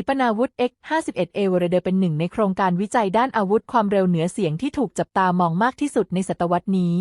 ีปนาวุธ X-51A วรเดอเป็นหนึ่งในโครงการวิจัยด้านอาวุธความเร็วเหนือเสียงที่ถูกจับตามองมากที่สุดในศตวรรษนี้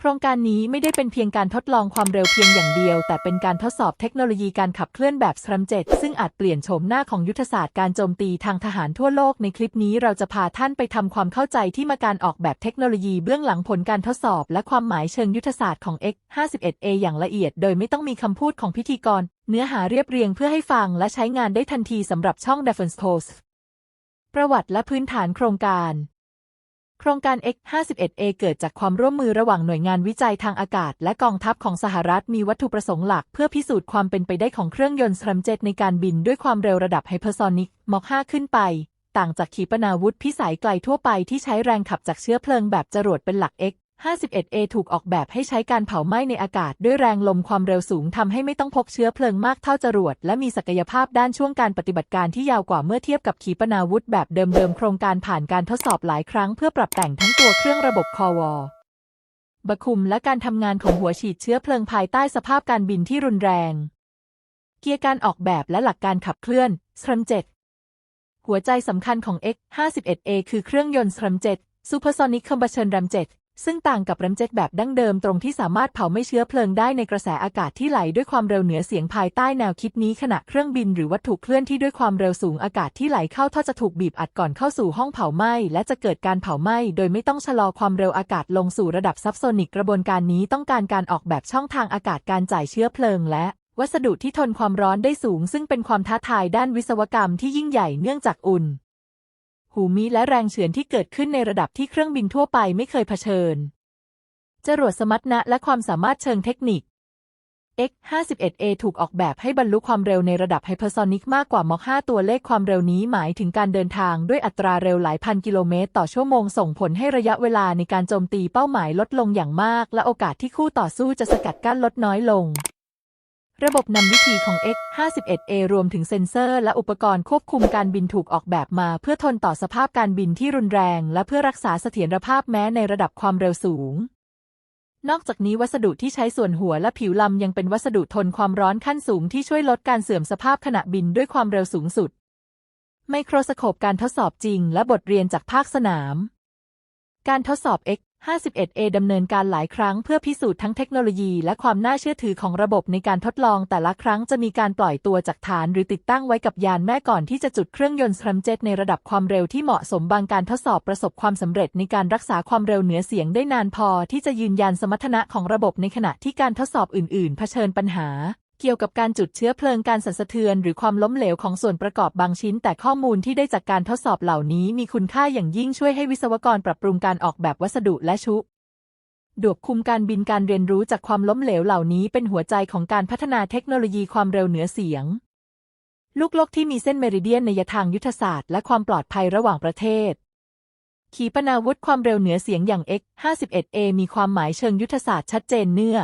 โครงการนี้ไม่ได้เป็นเพียงการทดลองความเร็วเพียงอย่างเดียว แต่เป็นการทดสอบเทคโนโลยีการขับเคลื่อนแบบส r รัมเจ็ดซึ่งอาจเปลี่ยนโฉมหน้าของยุทธศาสตร์การโจมตีทางทหารทั่วโลกในคลิปนี้เราจะพาท่านไปทำความเข้าใจที่มาการออกแบบเทคโนโลยีเบื้องหลังผลการทดสอบ และความหมายเชิงยุทธศาสตร์ของ X51A อย่างละเอียด โดยไม่ต้องมีคำพูดของพิธีกร เนื้อหาเรียบเรียงเพื่อให้ฟังและใช้งานได้ทันทีสำหรับช่อง Defense Post ประวัติและพื้นฐานโครงการ โครงการ X51A เกิดจากความร่วมมือระหว่างหน่วยงานวิจัยทางอากาศ และกองทัพของสหรัฐมีวัตถุประสงค์หลัก เพื่อพิสูจน์ความเป็นไปได้ของเครื่องยนต์สรัมเจ็ตในการบินด้วยความเร็วระดับไฮเปอร์โซนิกมอก5ขึ้นไป ต่างจากขีปนาวุธพิสัยไกลทั่วไปที่ใช้แรงขับจากเชื้อเพลิงแบบจรวดเป็นหลัก X 51A ถูกออกแบบให้ใช้การเผาไหม้ในอากาศด้วยแรงลมความเร็วสูงทำให้ไม่ต้องพกเชื้อเพลิงมากเท่าจรวด และมีศักยภาพด้านช่วงการปฏิบัติการที่ยาวกว่าเมื่อเทียบกับขีปนาวุธแบบเดิมๆ โครงการผ่านการทดสอบหลายครั้งเพื่อปรับแต่งทั้งตัวเครื่องระบบคอวบคุมและการทำงานของหัวฉีดเชื้อเพลิงภายใต้สภาพการบินที่รุนแรง เกียร์การออกแบบและหลักการขับเคลื่อนสรัมเจ็หัวใจสำคัญของ X51A คือเครื่องยนต์สรัมเจ็ Supersonic Combustion Ramjet ซึ่ ซึ่งต่างกับรัมเจ็ตแบบดั้งเดิมตรงที่สามารถเผาไม่เชื้อเพลิงได้ในกระแสอากาศที่ไหลด้วยความเร็วเหนือเสียงภายใต้แนวคิดนี้ขณะเครื่องบินหรือวัตถุเคลื่อนที่ด้วยความเร็วสูงอากาศที่ไหลเข้าท่อจะถูกบีบอัดก่อนเข้าสู่ห้องเผาไหม้และจะเกิดการเผาไหม้โดยไม่ต้องชะลอความเร็วอากาศลงสู่ระดับซับโซนิกกระบวนการนี้ต้องการการออกแบบช่องทางอากาศการจ่ายเชื้อเพลิงและวัสดุที่ทนความร้อนได้สูง ซึ่งเป็นความท้าทายด้านวิศวกรรมที่ยิ่งใหญ่เนื่องจากอุ่น หูมีและแรงเฉือนที่เกิดขึ้นในระดับที่เครื่องบินทั่วไปไม่เคยเผชิญ จรวดสมรรถนะและความสามารถเชิงเทคนิค X51A ถูกออกแบบให้บรรลุความเร็วในระดับไฮเปอร์โซนิกมากกว่ามอก5ตัวเลขความเร็วนี้หมายถึงการเดินทางด้วยอัตราเร็วหลายพันกิโลเมตร ต่อชั่วโมงส่งผลให้ระยะเวลาในการโจมตีเป้าหมายลดลงอย่างมาก และโอกาสที่คู่ต่อสู้จะสกัดกั้นลดน้อยลง ระบบนำวิธีของ X51A รวมถึงเซ็นเซอร์และอุปกรณ์ควบคุมการบินถูกออกแบบมา เพื่อทนต่อสภาพการบินที่รุนแรง และเพื่อรักษาเสถียรภาพแม้ในระดับความเร็วสูง นอกจากนี้วัสดุที่ใช้ส่วนหัวและผิวลำยังเป็นวัสดุทนความร้อนขั้นสูงที่ช่วยลดการเสื่อมสภาพขณะบินด้วยความเร็วสูงสุด ไมโครสโคปการทดสอบจริง และบทเรียนจากภาคสนามการทดสอบ X 51A ดำเนินการหลายครั้งเพื่อพิสูจน์ทั้งเทคโนโลยีและความน่าเชื่อถือของระบบในการทดลองแต่ละครั้งจะมีการปล่อยตัวจากฐานหรือติดตั้งไว้กับยานแม่ก่อนที่จะจุดเครื่องยนต์สรัมเจ็ตในระดับความเร็วที่เหมาะสมบางการทดสอบประสบความสำเร็จในการรักษาความเร็วเหนือเสียงได้นานพอที่จะยืนยันสมรรถนะของระบบในขณะที่การทดสอบอื่น ๆ เผชิญปัญหา เกี่ยวกับการจุดเชื้อเพลิงการสั่นสะเทือน หรือความล้มเหลวของส่วนประกอบบางชิ้น แต่ข้อมูลที่ได้จากการทดสอบเหล่านี้มีคุณค่าอย่างยิ่งช่วยให้วิศวกรปรับปรุงการออกแบบวัสดุและชุดวบคุมการบินการเรียนรู้จากความล้มเหลวเหล่านี้เป็นหัวใจของการพัฒนาเทคโนโลยีความเร็วเหนือเสียง ลูกโลกที่มีเส้นเมริเดียนในยทางยุทธศาสตร์และความปลอดภัยระหว่างประเทศ ขีปนาวุธความเร็วเหนือเสียงอย่าง X51A มีความหมายเชิงยุทธศาสตร์ชัดเจนเนื่อ